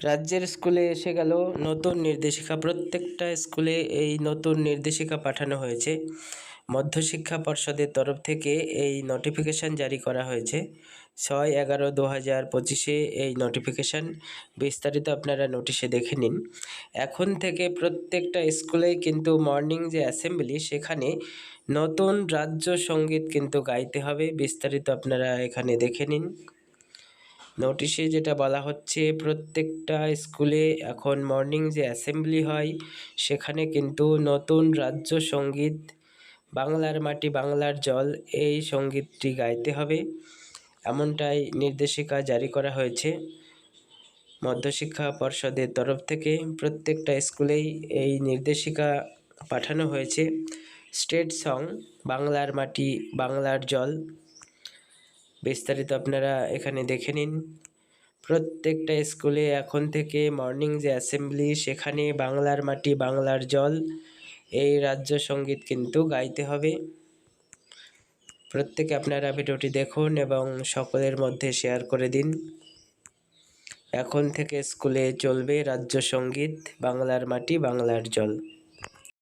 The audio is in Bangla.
রাজ্যের স্কুলে এসে গেল। নতুন নির্দেশিকা, প্রত্যেকটা স্কুলে এই নতুন নির্দেশিকা পাঠানো হয়েছে। মধ্যশিক্ষা পর্ষদের তরফ থেকে এই নোটিফিকেশান জারি করা হয়েছে। ছয় এগারো দু হাজার পঁচিশে এই নোটিফিকেশান বিস্তারিত আপনারা নোটিশে দেখে নিন। এখন থেকে প্রত্যেকটা স্কুলেই কিন্তু মর্নিং যে অ্যাসেম্বলি সেখানে নতুন রাজ্য সংগীত কিন্তু গাইতে হবে। বিস্তারিত আপনারা এখানে দেখে নিন। নোটিশে যেটা বলা হচ্ছে, প্রত্যেকটা স্কুলে এখন মর্নিং যে অ্যাসেম্বলি হয়, সেখানে কিন্তু নতুন রাজ্য সংগীত, বাংলার মাটি, বাংলার জল এই সঙ্গীতটি গাইতে হবে। এমনটাই নির্দেশিকা জারি করা হয়েছে মধ্যশিক্ষা পর্ষদের তরফ থেকে। প্রত্যেকটা স্কুলেই এই নির্দেশিকা পাঠানো হয়েছে। স্টেট সং বাংলার মাটি, বাংলার জল বিস্তারিত আপনারা এখানে দেখে নিন। প্রত্যেকটা স্কুলে এখন থেকে মর্নিং যে অ্যাসেম্বলি সেখানে বাংলার মাটি, বাংলার জল, এই রাজ্য সংগীত কিন্তু গাইতে হবে। প্রত্যেকে আপনারা ভিডিওটি দেখুন এবং সকলের মধ্যে শেয়ার করে দিন। এখন থেকে স্কুলে চলবে রাজ্য সংগীত, বাংলার মাটি, বাংলার জল।